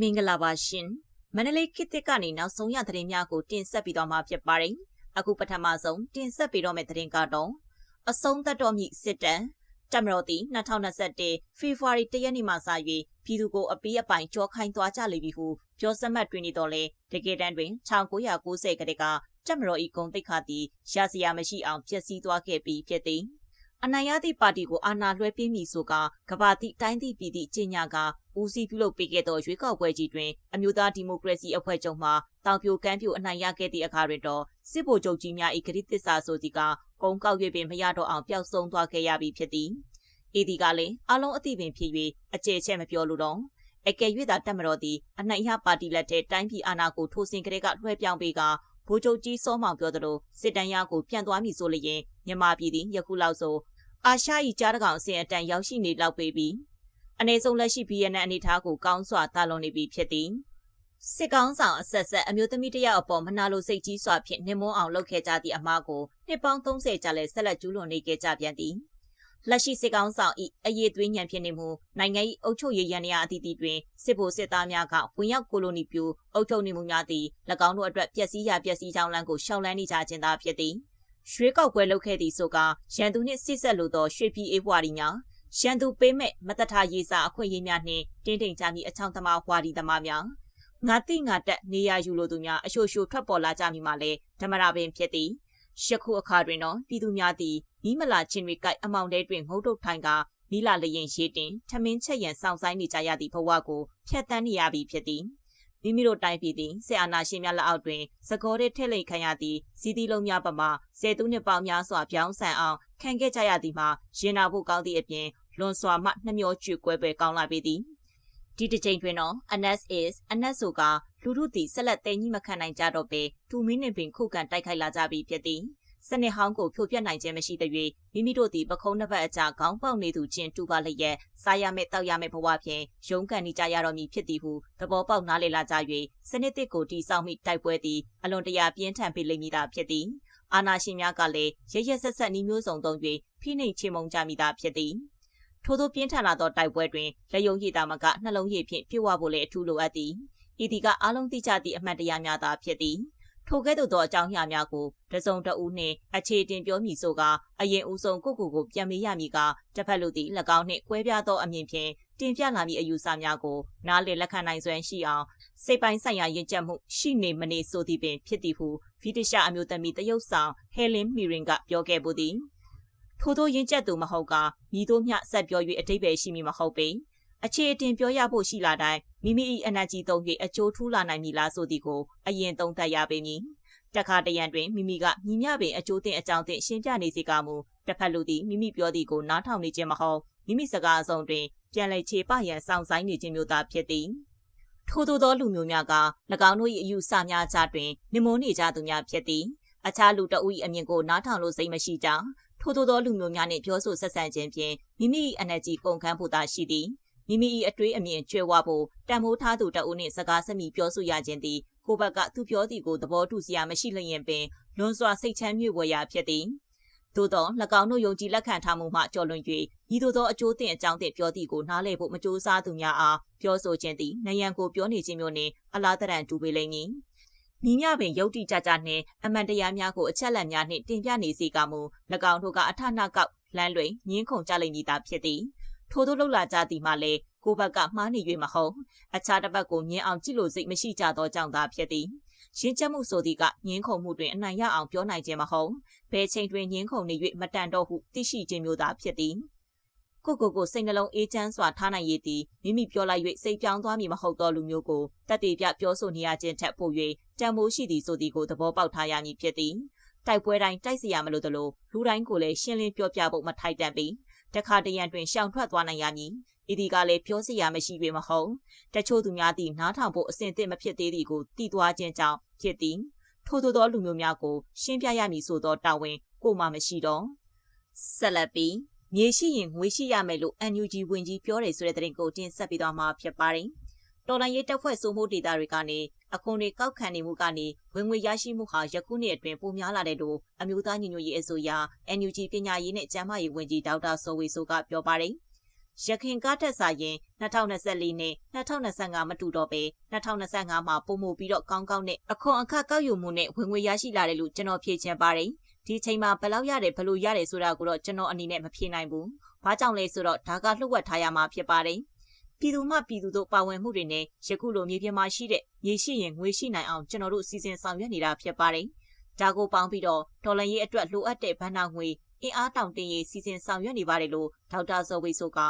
မင်္ဂလာပါရှင်မန္တလေးခေတ်သစ်ကနေနောက်ဆုံးရသတင်းများကိုတင်ဆက်ပြီးတော့မှာဖြစ်ပါတယ်အခုပထမဆုံးတင်ဆက်ပေးတော့မယ့်သတင်းကတော့အဆုံးသတ်တော်မူစစ်တမ်းတမတော်တီ2021ဖေဖော်ဝါရီ1ရက်နေ့မှစ၍ပြည်သူကိုအပီးအပိုင်ကြောခိုင်းသွားကြလိမ့်ပြီဟုပြောစမှတ်တွင်နေတော့လေတကယ်တမ်းတွင်1990ကတည်းကတမတော်ဤဂုံတိတ်ခါသည်ရစရာမရှိအောင်ဖျက်ဆီးသွားခဲ့ပြီးဖြစ်သည် အနိုင်ရသည့်ပါတီကိုအာဏာလွှဲပေးမည်ဆိုကကဘာတိတိုင်းသည့်ပြည်သည့်ကြီးညာကဦးစီးပြုလုပ်ပေးခဲ့သောရွေးကောက်ပွဲကြီးတွင်အမျိုးသားဒီမိုကရေစီအဖွဲ့ချုပ်မှတောင်ပြိုကမ်းပြိုအနိုင်ရခဲ့သည့်အခါတွင်တော့စစ်ဗိုလ်ချုပ်ကြီးများ၏ဂရိတစ္ဆာဆိုသည်ကကုန်းကောက်၍ပင်မရတော့အောင်ပျောက်ဆုံးသွားခဲ့ရပြီဖြစ်သည်။ဤသည်ကလည်းအလုံးအသိပင်ဖြစ်၍အကျယ်ချက်မပြောလို့တော့အကယ်၍သာတက်မတော်သည်အနိုင်ရပါတီလက်ထဲတိုင်းပြည်အာဏာကိုထိုးစင်ကလေးကလွှဲပြောင်းပေးကဗိုလ်ချုပ်ကြီးစောမောင်ပြောသလိုစစ်တမ်းရကိုပြန်သွားမည်ဆိုလျင်မြန်မာပြည်သည်ယခုလောက်ဆို အာရှ၏ကြားတကောင်အစဉ်အတန်ရောက်ရှိနေလောက်ပေပြီအနေဆုံးလက်ရှိ BNN အနေထားကိုကောင်းစွာတာလွန်နေပြီဖြစ်သည်စစ်ကောင်းဆောင်အဆက်ဆက်အမျိုးသမီးတယောက်အပေါ်မနာလိုစိတ်ကြီးစွာဖြင့်နှမွန်းအောင်လုပ်ခဲ့ကြသည့်အမားကိုနှစ်ပေါင်း30ကြာလဲဆက်လက်ကျူးလွန်နေခဲ့ကြပြန်သည်လက်ရှိစစ်ကောင်းဆောင်၏အရေးသွေးညံဖြစ်နေမှုနိုင်ငံ၏အုပ်ချုပ်ရေးရန်ရာအသီးသီးတွင်စစ်ဗိုလ်စစ်သားများကဝင်ရောက်ကိုလိုနီပြူအုပ်ချုပ်နေမှုများသည်၎င်းတို့အတွက်ပျက်စီးရပျက်စီးကြောင်းလမ်းကိုရှောင်လန်းနေကြခြင်းသာဖြစ်သည် ရွှေကောက်ပွဲလုပ်ခဲ့သည့်ဆိုကရန်သူနှင့်စစ်ဆက်လိုသောရွှေပြည်အေးဘွားရီများရန်သူပေးမဲ့မတထာရေးစာအခွင့်အရေးများနှင့်တင်းတိမ်ကြမည်အချောင်းသမားဝါဒီသမားများငါတိငါတက်နေရယူလိုသူများအရှို့ရှို့ထွက်ပေါ်လာကြမည်မှာလဲဓမ္မရာပင်ဖြစ်သည်ယခုအခါတွင်တော့ပြည်သူများသည်မိမလာချင်းတွေကြိုက်အမောင်တဲတွင်ငုတ်တုတ်ထိုင်ကမိလာလျင်ရေးတင်ထမင်းချက်ရန်စောင့်ဆိုင်နေကြရသည့်ဘဝကိုဖျက်ဆီးနေရပြီဖြစ်သည် မိမိတို့တိုင်းပြည်သည်ဆေအာနာရှင်များလက်အောက်တွင်စကောတဲ့ထဲ့လိန်ခံရသည့်စီးတီလုံးများပမာဆယ်သူနှစ်ပေါင်းများစွာပြောင်းဆန်အောင်ခံခဲ့ကြရသည်မှာရင်နာဖို့ကောင်းသည့်အပြင်လွန်စွာမှနှမျောကျွကွဲပဲကောင်းလာပေသည်ဒီတစ်ချိန်တွင်တော့ Anas is Anas ဆိုကလူတို့သည်ဆက်လက်တဲကြီးမခံနိုင်ကြတော့ပေတူမင်းနှင်ပင်ခုခံတိုက်ခိုက်လာကြပြီဖြစ်သည် စနစ်ဟောင်းကိုဖြိုပြတ်နိုင်ခြင်းမရှိတဲ့၍မိမိတို့သည်ပခုံးနှစ်ဖက်အကြားခေါင်းပေါက်နေသူချင်းတူပါလျက်စားရမယ့်တောက်ရမယ့်ဘဝဖြင့်ရုန်းကန်နေကြရတော့မည်ဖြစ်သည်ဟုသဘောပေါက်နားလည်လာကြ၍စနစ်တစ်ကိုတိစောက်မိတိုက်ပွဲသည်အလွန်တရာပြင်းထန်ပေလိမ့်မည်သာဖြစ်သည်အာနာရှင်များကလည်းရရဆက်ဆက်နှီးမျိုးစုံသုံး၍ဖိနှိပ်ချေမှုန်းကြမိတာဖြစ်သည်ထို့သောပြင်းထန်လာသောတိုက်ပွဲတွင်လက်ယုံရည်သားမကနှလုံးရည်ဖြင့်ပြည့်ဝဖို့လည်းအထူးလိုအပ်သည်ဤဒီကအားလုံးသိကြသည့်အမှန်တရားများသာဖြစ်သည် ထိုကဲ့သို့သောအကြောင်းအရာများကိုတစုံတဦးနှင့်အခြေတင်ပြောမည်ဆိုကအရင်ဦးဆုံးကိုကိုကိုပြန်မေးရမည်ကတစ်ဖက်လူသည်၎င်းနှင့်ကွဲပြားသောအမြင်ဖြင့်တင်ပြလာမည့်အယူဆများကိုနားလည်လက်ခံနိုင်စွမ်းရှိအောင်စိတ်ပိုင်းဆိုင်ရာယဉ်ကျေးမှုရှိနေမနေဆိုသည်ပင်ဖြစ်သည်ဟုဗီတရှာအမျိုးသမီးတရုတ်ဆောင်ဟဲလင်းမီရင်ကပြောခဲ့ပူသည်ထို့သောယဉ်ကျေးသူမဟုတ်ကမိတို့မျှဆက်ပြော၍အတိတ်ပဲရှိမည်မဟုတ်ပေ အခြေအတင်ပြောရဖို့ရှိလာတိုင်းမိမိ၏အနာကြီးသုံး၍အကျိုးထူးလာနိုင်မည်လားဆိုသည်ကိုအရင်သုံးသပ်ရပေမည်တခါတရံတွင်မိမိကညီမျှပင်အကျိုးတင်အကြောင်းတင်ရှင်းပြနေစေကမူတစ်ဖက်လူသည်မိမိပြောသည်ကိုနားထောင်နေခြင်းမဟုတ်မိမိစကားအစုံတွင်ပြန်လည်ခြေပရန်စောင့်ဆိုင်နေခြင်းမျိုးသာဖြစ်သည်ထို့သောသောလူမျိုးများက၎င်းတို့၏အယူဆများကြားတွင်နှမုန်းနေကြသူများဖြစ်သည်အခြားလူတအုပ်၏အမြင်ကိုနားထောင်လို့စိတ်မရှိကြထို့သောသောလူမျိုးများနှင့်ပြောဆိုဆက်ဆံခြင်းဖြင့်မိမိ၏အနက်ကြီးကုန်ခန်းဖို့သာရှိသည် မိမိ၏အတွေးအမြင်ကျွဲဝဖို့တန်ဖိုးထားသူတအုပ်နှင့်စကားဆက်မိပြောဆိုရခြင်းသည်ကိုဘက်ကသူပြောသည်ကိုသဘောတူစရာမရှိလျင်ပင်လွန်စွာစိတ်ချမ်းမြေ့ဝယ်ရာဖြစ်သည်သို့သော၎င်းတို့ယုံကြည်လက်ခံထားမှုမှကြော်လွန်၍ဤသို့သောအကျိုးတင်အကြောင်းတင်ပြောသည့်ကိုနားလည်ဖို့မကြိုးစားသူများအားပြောဆိုခြင်းသည်နယံကိုပြောနေခြင်းမျိုးနှင့်အလားတရန်တူပေလိမ့်မည်မိမြပင်ယုတ်တိကြကြနှင့်အမှန်တရားများကိုအချက်လက်များနှင့်တင်ပြနေစေကမူ၎င်းတို့ကအထနာကောက်လမ်းလွင်ငင်းခုန်ကြလိမ့်မည်သာဖြစ်သည် ထိုးထိုးလှုပ်လာကြသည်မှလည်းကိုဘက်ကမှားနေ၍မဟုတ်အခြားတစ်ဘက်ကိုမြင်အောင်ကြည့်လို့စိတ်မရှိကြသောကြောင့်သာဖြစ်သည်ရင်းချက်မှုဆိုသည်ကငင်းခုန်မှုတွင်အနိုင်ရအောင်ပြောနိုင်ခြင်းမဟုတ်ဘယ်ချိန်တွင်ငင်းခုန်နေ၍မတန်တော့ဟုသိရှိခြင်းမျိုးသာဖြစ်သည်ကိုကိုကိုစိတ်နှလုံးအေးချမ်းစွာထားနိုင်ရည်သည်မိမိပြောလိုက်၍စိတ်ပြောင်းသွားမည်မဟုတ်သောလူမျိုးကိုတတ်တည်ပြပြောဆိုနေရခြင်းထက်ပို၍တန်ဖိုးရှိသည်ဆိုသည်ကိုသဘောပေါက်ထားရမည်ဖြစ်သည်တိုက်ပွဲတိုင်းတိုက်စရာမလိုသလိုလူတိုင်းကိုလည်းရှင်းလင်းပြောပြဖို့မထိုက်တန်ပြီး တခါတရံတွင်ရှောင်ထွက်သွားနိုင်ရမည်ဤဒီကလည်းပြောစရာမရှိပေမဟုတ်တချို့သူများသည်နားထောင်ဖို့အဆင်သင့်မဖြစ်သေးသည်ကိုတည်သွားခြင်းကြောင့်ဖြစ်သည်ထို့သောလူမျိုးများကိုရှင်းပြရမည်ဆိုသောတာဝန်ကိုမှမရှိတော့ဆက်လက်ပြီးမြေရှိရင်ငွေရှိရမယ်လို့ NUG ဝင်ကြီးပြောတယ်ဆိုတဲ့သတင်းကိုတင်ဆက်ပေးသွားမှာဖြစ်ပါတယ် တော်လိုင်းရေးတပ်ဖွဲ့စိုးမိုးဒေတာတွေကနေအခွန်တွေကောက်ခံနေမှုကနေဝင်ငွေရရှိမှုဟာယခုနှစ်အတွင်းပိုများလာတယ်လို့အမျိုးသားညီညွတ်ရေးအစိုးရ NUG ပညာရေးနဲ့ကျန်းမာရေးဝန်ကြီးဒေါက်တာစောဝေဆိုကပြောပါတယ်ရခင်ကားတက်စာရင်2024နဲ့2025မတူတော့ပဲ2025မှာပုံမှုပြီးတော့ကောင်းကောင်းနဲ့အခွန်အခကောက်ယူမှုနဲ့ဝင်ငွေရရှိလာတယ်လို့ကျွန်တော်ဖြေချင်ပါတယ်ဒီချိန်မှာဘယ်လောက်ရတယ်ဘယ်လိုရတယ်ဆိုတာကိုတော့ကျွန်တော်အနေနဲ့မဖြေနိုင်ဘူး။ဘာကြောင့်လဲဆိုတော့ဒါကလှုပ်ဝက်ထားရမှာဖြစ်ပါတယ်။ ပြည်သူမှပြည်သူတို့ပါဝင်မှုတွေနဲ့ယခုလိုမြေပြင်မှာရှိတဲ့မြေရှိရင်ငွေရှိနိုင်အောင်ကျွန်တော်တို့စီစဉ်ဆောင်ရွက်နေတာဖြစ်ပါတယ်။ဒါကိုပေါင်းပြီးတော့ဒေါ်လာရေးအတွက်လိုအပ်တဲ့ဘဏ္ဍာငွေအင်အားတောင်တင်ရေးစီစဉ်ဆောင်ရွက်နေပါတယ်လို့ဒေါက်တာဇော်ဝေဆိုက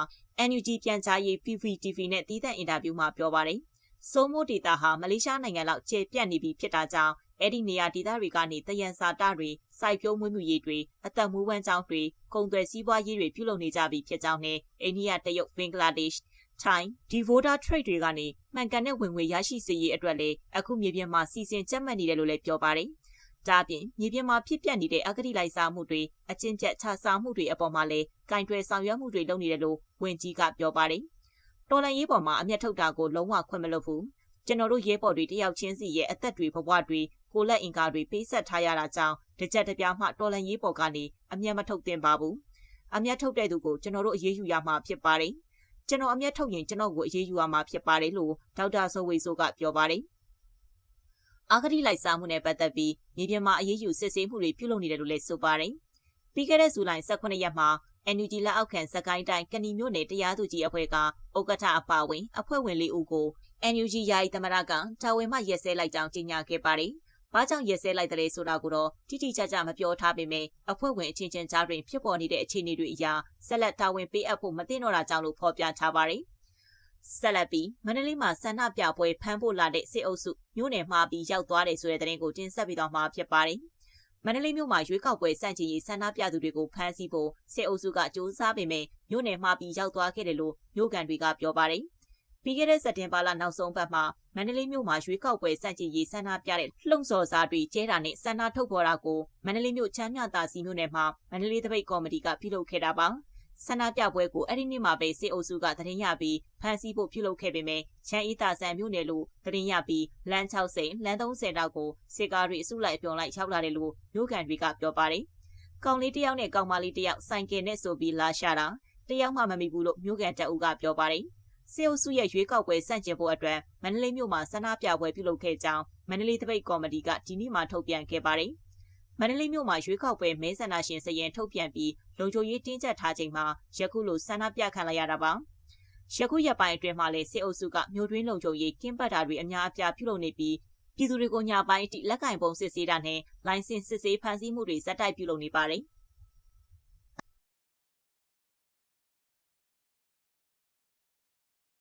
NUG ပြန်ကြားရေး PVTV နဲ့တည်တဲ့အင်တာဗျူးမှာပြောပါတယ်။စိုးမိုးဒေတာဟာမလေးရှားနိုင်ငံလောက်ကျေပြန့်နေပြီဖြစ်တာကြောင့်အဲ့ဒီနေရာဒေသတွေကနေတယံစာတတွေစိုက်ပျိုးမွေးမြူရေးတွေအသက်မွေးဝမ်းကြောင်းတွေကုန်သွယ်စည်းပွားရေးတွေပြုလုပ်နေကြပြီဖြစ်ကြောင်းနဲ့အိန္ဒိယတရုတ်ဘင်္ဂလားဒေ့ရှ် ထိုင်းဒီဗိုဒါ trade တွေကနေမှန်ကန်တဲ့ဝင်ငွေရရှိစေရေးအတွက်လည်းအခုမြေပြင်မှာစီစဉ်ကြက်မှတ်နေတယ်လို့လည်းပြောပါတယ်။ဒါပြင်မြေပြင်မှာဖြစ်ပျက်နေတဲ့အဂတိလိုက်စားမှုတွေအကျဉ်းချက်ချစားမှုတွေအပေါ်မှာလည်းကင်တွယ်ဆောင်ရွက်မှုတွေလုပ်နေတယ်လို့ဝန်ကြီးကပြောပါတယ်။တော်လန်ရေးပေါ်မှာအမျက်ထုတ်တာကိုလုံးဝခွင့်မလုပ်ဘူး။ကျွန်တော်တို့ရဲဘော်တွေတယောက်ချင်းစီရဲ့အသက်တွေဘဝတွေကိုလက်အင်ကားတွေပေးဆက်ထားရတာကြောင့်တစ်ချက်တစ်ပြားမှတော်လန်ရေးပေါ်ကနေအမျက်မထုတ်သင့်ပါဘူး။အမျက်ထုတ်တဲ့သူကိုကျွန်တော်တို့အရေးယူရမှာဖြစ်ပါတယ်။ ကျွန်တော်အမျက်ထုတ်ရင်ကျွန်တော်ကိုအရေးယူရမှာဖြစ်ပါတယ်လို့ဒေါက်တာဆိုဝေဆိုကပြောပါတယ်။အာဂတိလိုက်စားမှုနဲ့ပတ်သက်ပြီးမြေပြင်မှာအရေးယူစစ်ဆေးမှုတွေပြုလုပ်နေတယ်လို့လည်းဆိုပါတယ်။ပြီးခဲ့တဲ့ဇူလိုင်18ရက်မှာ NUG လက်အောက်ခံစကိုင်းတိုင်းကဏီမြို့နယ်တရားသူကြီးအဖွဲ့ကဥက္ကဋ္ဌအပါဝင်အဖွဲ့ဝင်လေးဦးကို NUG ယာယီသမရကတာဝန်မှရက်စဲလိုက်ကြောင်းကြေညာခဲ့ပါတယ်။ ဘာကြောင့်ရက်စဲလိုက်တယ်ဆိုတာကိုတော့တိတိကျကျမပြောထားပေမဲ့အဖွဲ့ဝင်အချင်းချင်းကြားတွင်ဖြစ်ပေါ်နေတဲ့အခြေအနေတွေအရဆက်လက်တာဝန်ပေးအပ်ဖို့မသိတော့တာကြောင့်လို့ဖော်ပြထားပါတယ်။ဆက်လက်ပြီးမန္တလေးမှာဆန္ဒပြပွဲဖမ်းဖို့လာတဲ့စစ်အုပ်စုမြို့နယ်မှာပြီးရောက်သွားတယ်ဆိုတဲ့သတင်းကိုတင်ဆက်ပြီးတော့မှာဖြစ်ပါတယ်။မန္တလေးမြို့မှာရွေးကောက်ပွဲစန့်ကျင်ရေးဆန္ဒပြသူတွေကိုဖမ်းဆီးဖို့စစ်အုပ်စုကစ조사ပေမဲ့မြို့နယ်မှာပြီးရောက်သွားခဲ့တယ်လို့မြို့ကန်တွေကပြောပါတယ်။ ပြီးခဲ့တဲ့စက်တင်ဘာလနောက်ဆုံးပတ်မှာမန္တလေးမြို့မှာရွေးကောက်ပွဲစန့်ကျင်ရေးဆန္ဒပြတဲ့လှုံ့ဆော်စာတွေကျဲတာနဲ့ဆန္ဒထုတ်ဖော်တာကိုမန္တလေးမြို့ချမ်းမြသာစီမြို့နယ်မှာမန္တလေးတပိတ်ကော်မတီကပြုလုပ်ခဲ့တာပါဆန္ဒပြပွဲကိုအဲ့ဒီနေ့မှာပဲစစ်အုပ်စုကတရင်ရပြီးဖမ်းဆီးဖို့ပြုလုပ်ခဲ့ပေမဲ့ချမ်းဤတာဆန်မြို့နယ်လို့တရင်ရပြီးလမ်း60လမ်း30တောက်ကိုစစ်ကားတွေအစုလိုက်ပြုံလိုက်ရောက်လာတယ်လို့မြို့ကန်တွေကပြောပါတယ်။ကောင်လေးတယောက်နဲ့ကောင်မလေးတယောက်ဆိုင်ကယ်နဲ့ဆိုပြီးလာရှာတာတယောက်မှမမိဘူးလို့မြို့ကန်တအုပ်ကပြောပါတယ်။ စေအုပ်စုရဲ့ရွေးကောက်ပွဲစန့်ကျင်ဖို့အတွက်မန္တလေးမြို့မှာဆန္ဒပြပွဲပြုလုပ်ခဲ့ကြောင်းမန္တလေးတပိတ်ကော်မတီကဒီနေ့မှထုတ်ပြန်ခဲ့ပါတယ်။မန္တလေးမြို့မှာရွေးကောက်ပွဲမဲဆန္ဒရှင်စရင်ထုတ်ပြန်ပြီးလုံခြုံရေးတင်းကျပ်ထားချိန်မှာယခုလိုဆန္ဒပြခံလိုက်ရတာပါ။ယခုရက်ပိုင်းအတွင်းမှာလည်းစစ်အုပ်စုကမြို့တွင်းလုံခြုံရေးကင်းပတ်တာတွေအများအပြားပြုလုပ်နေပြီးပြည်သူတွေကိုညာပိုင်းအထိလက်ကင်ပုံစစ်ဆေးတာနဲ့လိုင်စင်စစ်ဆေးဖန်ဆီးမှုတွေဇက်တိုက်ပြုလုပ်နေပါတယ်။